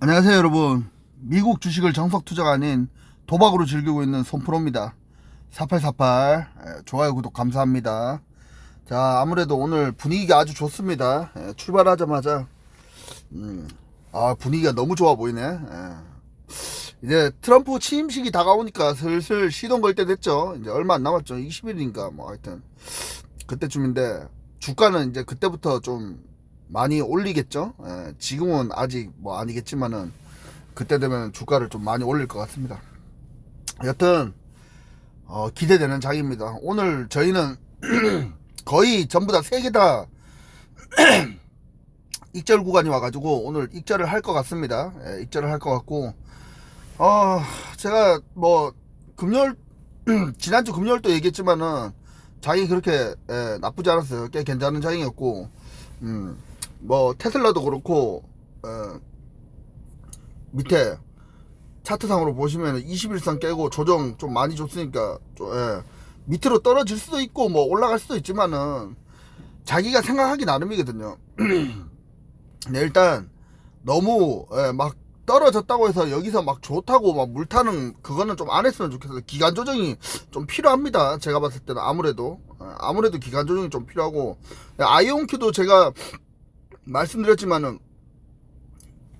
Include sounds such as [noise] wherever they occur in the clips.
안녕하세요 여러분. 미국 주식을 정석 투자가 아닌 도박으로 즐기고 있는 손프로입니다. 4848 예, 좋아요 구독 감사합니다. 자 아무래도 오늘 분위기가 아주 좋습니다. 예, 출발하자마자 음, 아 분위기가 너무 좋아 보이네. 예. 이제 트럼프 취임식이 다가오니까 슬슬 시동 걸 때 됐죠. 이제 얼마 안 남았죠. 20일인가 뭐 하여튼. 그때쯤인데 주가는 이제 그때부터 좀 많이 올리겠죠. 예, 지금은 아직 뭐 아니겠지만은 그때 되면 주가를 좀 많이 올릴 것 같습니다. 여튼 어, 기대되는 장입니다. 오늘 저희는 [clears throat] 거의 전부 다 세 개 다 [clears throat] 익절 구간이 와가지고 오늘 익절을 할 것 같습니다. 예, 익절을 할 것 같고 어 제가 뭐 금요일 [clears throat] 지난주 금요일도 얘기했지만은 장이 그렇게 예, 나쁘지 않았어요. 꽤 괜찮은 장이었고 음. 뭐 테슬라도 그렇고 어, 밑에 차트상으로 보시면 21선 깨고 조정 좀 많이 줬으니까 좀, 예, 밑으로 떨어질 수도 있고 뭐 올라갈 수도 있지만은 자기가 생각하기 나름이거든요. [clears throat] 네, 일단 너무 예, 막 떨어졌다고 해서 여기서 막 좋다고 막 물타는 그거는 좀 안 했으면 좋겠어요. 기간 조정이 좀 필요합니다. 제가 봤을 때는 아무래도 예, 아무래도 기간 조정이 좀 필요하고 예, 아이온큐도 제가 말씀드렸지만은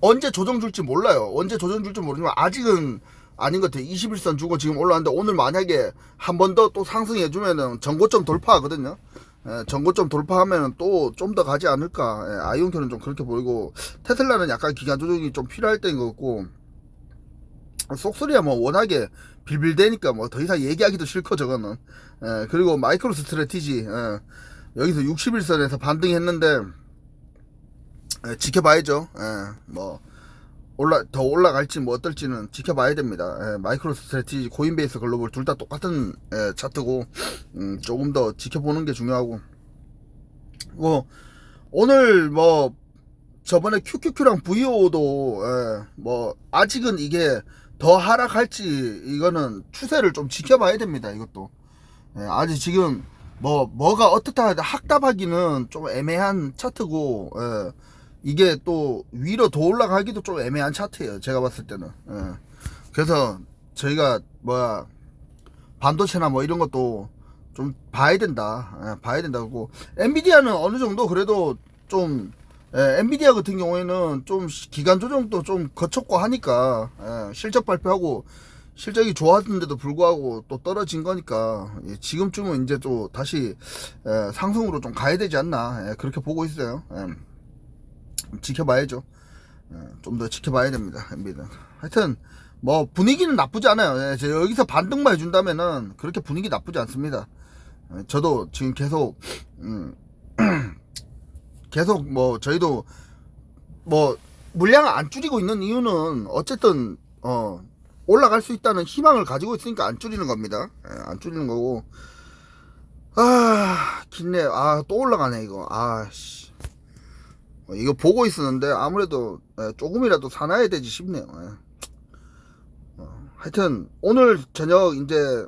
언제 조정 줄지 몰라요. 언제 조정 줄지 모르지만 아직은 아닌 것 같아요. 21선 주고 지금 올라왔는데 오늘 만약에 한 번 더 또 상승해주면은 전고점 돌파하거든요. 예, 전고점 돌파하면은 또 좀 더 가지 않을까. 예, 아이온큐는 좀 그렇게 보이고 테슬라는 약간 기간 조정이 좀 필요할 때인 것 같고 속소리야 뭐 워낙에 빌빌대니까 뭐 더 이상 얘기하기도 싫고 저거는 예, 그리고 마이크로 스트레티지 예, 여기서 61선에서 반등했는데 예, 지켜봐야죠. 예, 뭐 올라 더 올라갈지 뭐 어떨지는 지켜봐야 됩니다. 예, 마이크로 스트래티지, 코인베이스 글로벌 둘 다 똑같은 예, 차트고 음, 조금 더 지켜보는 게 중요하고 뭐 오늘 뭐 저번에 QQQ랑 VO도 예, 뭐 아직은 이게 더 하락할지 이거는 추세를 좀 지켜봐야 됩니다. 이것도 예, 아직 지금 뭐 뭐가 어떻다 학답하기는 좀 애매한 차트고 예, 이게 또 위로 더 올라가기도 좀 애매한 차트예요. 제가 봤을 때는. 예. 그래서 저희가 뭐야 반도체나 뭐 이런 것도 좀 봐야 된다. 예, 봐야 된다고. 엔비디아는 어느 정도 그래도 좀 예, 엔비디아 같은 경우에는 좀 시- 기간 조정도 좀 거쳤고 하니까 예, 실적 발표하고 실적이 좋았는데도 불구하고 또 떨어진 거니까 예, 지금쯤은 이제 또 다시 예, 상승으로 좀 가야 되지 않나 예, 그렇게 보고 있어요. 예. 지켜봐야죠. 좀 더 지켜봐야 됩니다. 엔비는. 하여튼 뭐 분위기는 나쁘지 않아요. 예, 저 여기서 반등만 해준다면은 그렇게 분위기 나쁘지 않습니다. 예, 저도 지금 계속 음, [clears throat] 계속 뭐 저희도 뭐 물량을 안 줄이고 있는 이유는 어쨌든 어 올라갈 수 있다는 희망을 가지고 있으니까 안 줄이는 겁니다. 예, 안 줄이는 거고 아 긴네 아 또 올라가네 이거 아씨 어, 이거 보고 있었는데 아무래도 예, 조금이라도 사놔야 되지 싶네요. 예. 어, 하여튼 오늘 저녁 이제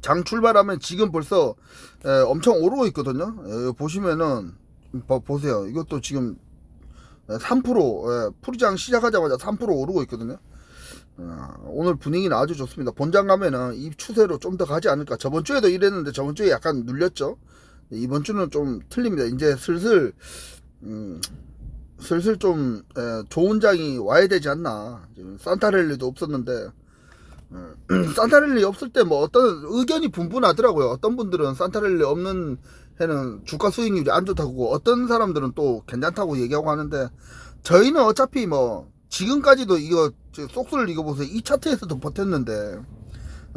장 출발하면 지금 벌써 예, 엄청 오르고 있거든요. 예, 보시면은 봐- 보세요. 이것도 지금 3% 예, 풀이장 시작하자마자 3% 오르고 있거든요. 어, 오늘 분위기는 아주 좋습니다. 본장 가면은 이 추세로 좀 더 가지 않을까. 저번 주에도 이랬는데 저번 주에 약간 눌렸죠. 이번 주는 좀 틀립니다. 이제 슬슬 음, 슬슬 좀 에, 좋은 장이 와야 되지 않나. 지금 산타랠리도 없었는데 [clears throat] 어, 산타랠리 없을 때 뭐 어떤 의견이 분분하더라고요. 어떤 분들은 산타랠리 없는 해는 주가 수익률이 안 좋다고 어떤 사람들은 또 괜찮다고 얘기하고 하는데 저희는 어차피 뭐 지금까지도 이거 저 속수를 이거 보세요. 이 차트에서도 버텼는데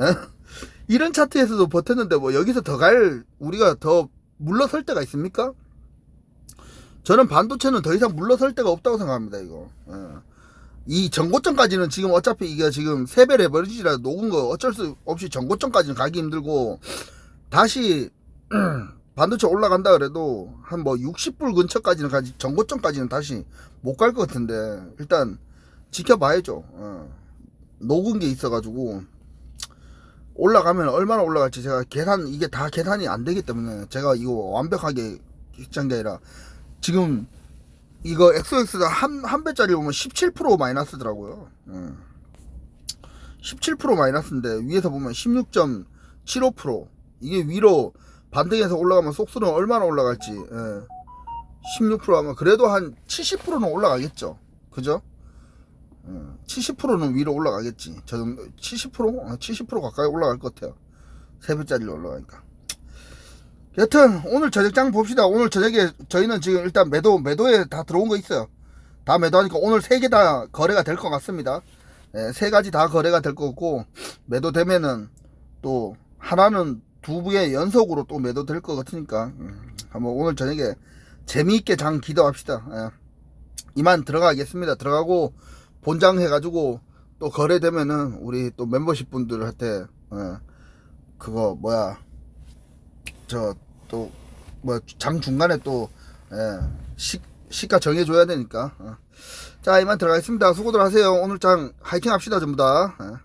에? [laughs] 이런 차트에서도 버텼는데 뭐 여기서 더 갈 우리가 더 물러설 때가 있습니까? 저는 반도체는 더 이상 물러설 데가 없다고 생각합니다, 이거. 예. 이 전고점까지는 지금 어차피 이게 지금 세배 레버리지라 녹은 거 어쩔 수 없이 전고점까지는 가기 힘들고, 다시, [clears throat] 반도체 올라간다 그래도 한 뭐 60불 근처까지는 가지, 전고점까지는 다시 못 갈 것 같은데, 일단 지켜봐야죠. 어. 녹은 게 있어가지고, 올라가면 얼마나 올라갈지 제가 계산, 이게 다 계산이 안 되기 때문에 제가 이거 완벽하게 입장 게 아니라, 지금 이거 엑소엑스가 한, 한 배짜리 보면 17% 마이너스더라고요. 음. 17% 마이너스인데 위에서 보면 16.75% 이게 위로 반등해서 올라가면 속수는 얼마나 올라갈지 예. 16% 하면 그래도 한 70%는 올라가겠죠. 그죠? 70%는 위로 올라가겠지. 저 정도 70%? 아, 70% 가까이 올라갈 것 같아요. 세 배짜리로 올라가니까. 여튼 오늘 저녁장 봅시다. 오늘 저녁에 저희는 지금 일단 매도 매도에 다 들어온 거 있어요. 다 매도하니까 오늘 세 개 다 거래가 될 것 같습니다. 예, 세 가지 다 거래가 될 거고 매도되면은 또 하나는 두 부의 연속으로 또 매도될 것 같으니까 음, 한번 오늘 저녁에 재미있게 장 기도합시다. 예. 이만 들어가겠습니다. 들어가고 본장 해가지고 또 거래되면은 우리 또 멤버십 분들한테 예, 그거 뭐야 저 또뭐장 중간에 또 예, 시, 시가 정해줘야 되니까 어. 자 이만 들어가겠습니다. 수고들 하세요. 오늘 장 화이팅 합시다 전부 다. 예.